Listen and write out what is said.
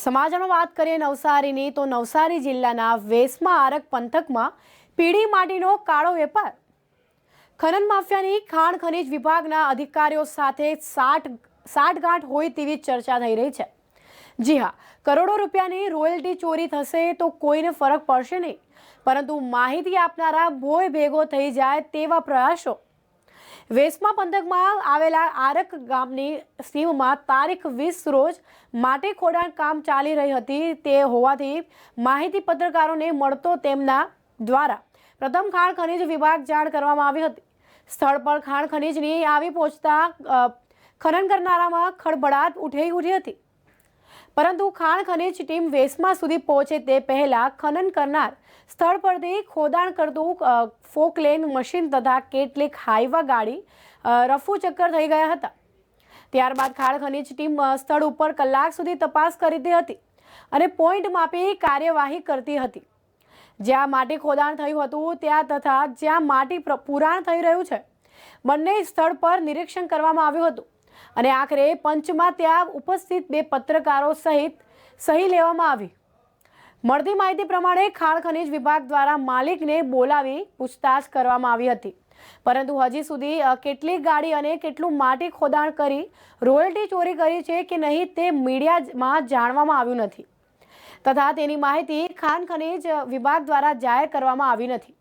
સમાચારમાં વાત કરીએ નવસારીની, તો નવસારી જિલ્લાના વેસમા આરક પંથકમાં પીળી માટીનો કાળો વેપાર. ખનન માફિયાની ખાણ ખનીજ વિભાગના અધિકારીઓ સાથે સાઠ સાઠગાંઠ હોય તેવી ચર્ચા થઈ રહી છે. જી હા, કરોડો રૂપિયાની રોયલ્ટી ચોરી થશે તો કોઈને ફરક પડશે નહીં. પરંતુ માહિતી આપનારા ભોય ભેગો થઈ જાય તેવા પ્રયાસો વેસમા પંથકમાં આવેલા આરક ગામની સીમમાં તારીખ વીસ રોજ માટી ખોડાણ કામ ચાલી રહી હતી. તે હોવાથી માહિતી પત્રકારોને મળતો તેમના દ્વારા પ્રથમ ખાણ ખનીજ વિભાગ જાણ કરવામાં આવી હતી. સ્થળ પર ખાણ ખનીજની આવી પહોંચતા ખનન કરનારામાં ખળભળાટ ઉઠી ઉઠી હતી. પરંતુ ખાણ ખનીજ ટીમ વેસમા સુધી પહોંચે તે પહેલા ખનન કરનાર સ્થળ પરથી ખોદાણ કરતું ફોકલેન મશીન તથા કેટલીક હાઈવા ગાડી રફુ ચક્કર થઈ ગયા હતા. ત્યારબાદ ખાણ ખનીજ ટીમ સ્થળ ઉપર કલાક સુધી તપાસ કરતી હતી અને પોઈન્ટ માપી કાર્યવાહી કરતી હતી. જ્યાં માટી ખોદાણ થયું હતું, ત્યાં તથા જ્યાં માટી પુરાણ થઈ રહ્યું છે, બંને સ્થળ પર નિરીક્ષણ કરવામાં આવ્યું હતું. અને આખરે પંચમાં ત્યાં ઉપસ્થિત બે પત્રકારો સહિત સહી લેવામાં આવી. મળતી માહિતી પ્રમાણે ખાણ ખનિજ વિભાગ દ્વારા માલિકને બોલાવી પૂછતાછ કરવામાં આવી હતી. પરંતુ હજી સુધી કેટલી ગાડી અને કેટલું માટી ખોદાણ કરી, રોયલ્ટી ચોરી કરી છે કે નહીં તે મીડિયામાં જાણવામાં આવ્યું નથી. તથા તેની માહિતી ખાન ખનિજ વિભાગ દ્વારા જાહેર કરવામાં આવી નથી.